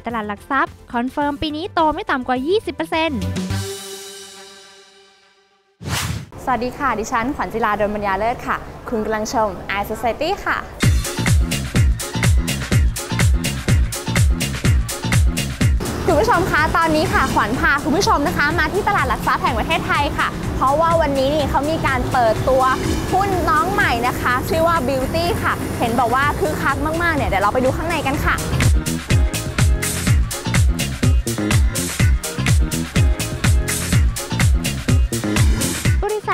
จตลาดหลักทรัพย์ คอนเฟิร์มปีนี้โตไม่ต่ำกว่า 20%สวัสดีค่ะ ดิฉัน ขวัญจิลาดลบัญญาเลิศค่ะ คุณกำลังชม i Society ค่ะ คุณผู้ชมคะ ตอนนี้ค่ะ ขวัญพาคุณผู้ชมนะคะ มาที่ตลาดหลักทรัพย์แห่งประเทศไทยค่ะ เพราะว่าวันนี้นี่เขามีการเปิดตัวหุ้นน้องใหม่นะคะ ชื่อว่า Beauty ค่ะ เห็นบอกว่าคือคักมาก ๆ เนี่ย เดี๋ยวเราไปดูข้างในกันค่ะ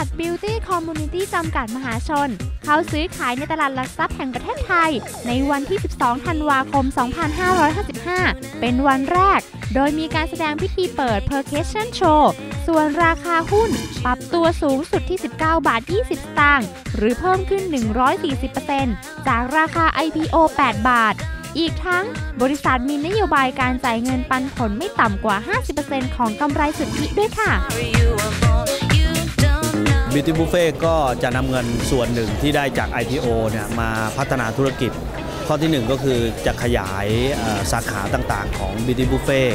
ษัท Beauty Community จำกัดมหาชน เข้าซื้อขายในตลาดหลักทรัพย์แห่งประเทศไทย ในวันที่ 12 ธันวาคม 2555 เป็นวันแรก โดยมีการแสดงพิธีเปิด Percussion Show ส่วนราคาหุ้นปรับตัวสูงสุดที่ 19 บาท 20 สตางค์หรือเพิ่มขึ้น 140%จากราคา IPO 8 บาทอีกทั้งบริษัทมีนโยบายการจ่ายเงินปันผลไม่ต่ำกว่า 50%ของกำไรสุทธิด้วยค่ะ Beauty Buffet ก็จะนำเงินส่วนหนึ่งที่ได้จาก IPO เนี่ยมาพัฒนาธุรกิจ ข้อที่หนึ่งก็คือจะขยายสาขาต่างๆ ของ Beauty Buffet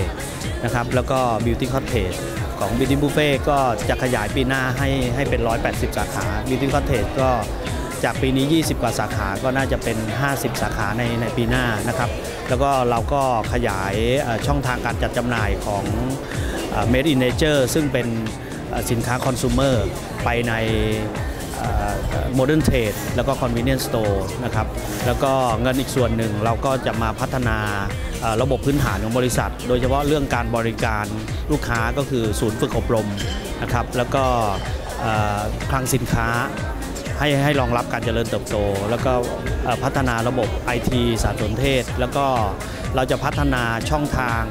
นะครับแล้วก็ Beauty Cottage ของ Beauty Buffet ก็จะขยายปีหน้าให้ให้เป็น 180 สาขา Beauty Cottage ก็จากปีนี้ 20 กว่าสาขาก็น่าจะเป็น 50 สาขาในในปีหน้านะครับ แล้วก็เราก็ขยายช่องทางการจัดจำหน่ายของเอ่อ Made in Nature ซึ่งเป็น สินค้าคอน sumer ไปในโมเดิร์นเทรดแล้วก็คอนเวเนนซ์สโตร์นะครับแล้วก็เงินอีกส่วนหนึ่งเราก็จะมาพัฒนาระบบพื้นฐานของบริษัท โดยเฉพาะเรื่องการบริการลูกค้าก็คือศูนย์ฝึกอบรมนะครับแล้วก็คลังสินค้า ให้ให้รองรับการเจริญเติบโต แล้วก็พัฒนาระบบ IT สารสนเทศ แล้วก็เราจะพัฒนาช่องทาง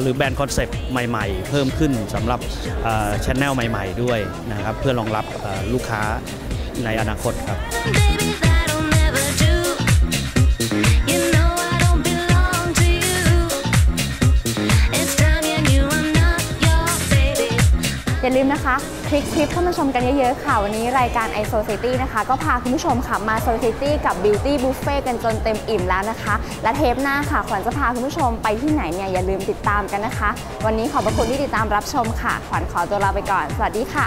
หรือแบรนด์คอนเซปต์ใหม่ๆ เพิ่มขึ้นสำหรับชแนลใหม่ ๆ ด้วยนะครับ เพื่อรองรับลูกค้าในอนาคตครับ อย่าลืมนะคะ คลิกคลิปเข้ามาชมกันเยอะๆค่ะ วันนี้รายการ i s o c i t y นะคะ ก็พาคุณผู้ชมค่ะมา s o c i t y กับ Beauty Buffet กันจนเต็มอิ่มแล้วนะคะ และเทปหน้าค่ะ ขวัญจะพาคุณผู้ชมไปที่ไหนเนี่ยอย่าลืมติดตามกันนะคะ วันนี้ขอบพระคุณที่ติดตามรับชมค่ะ ขวัญขอตัวลาไปก่อน สวัสดีค่ะ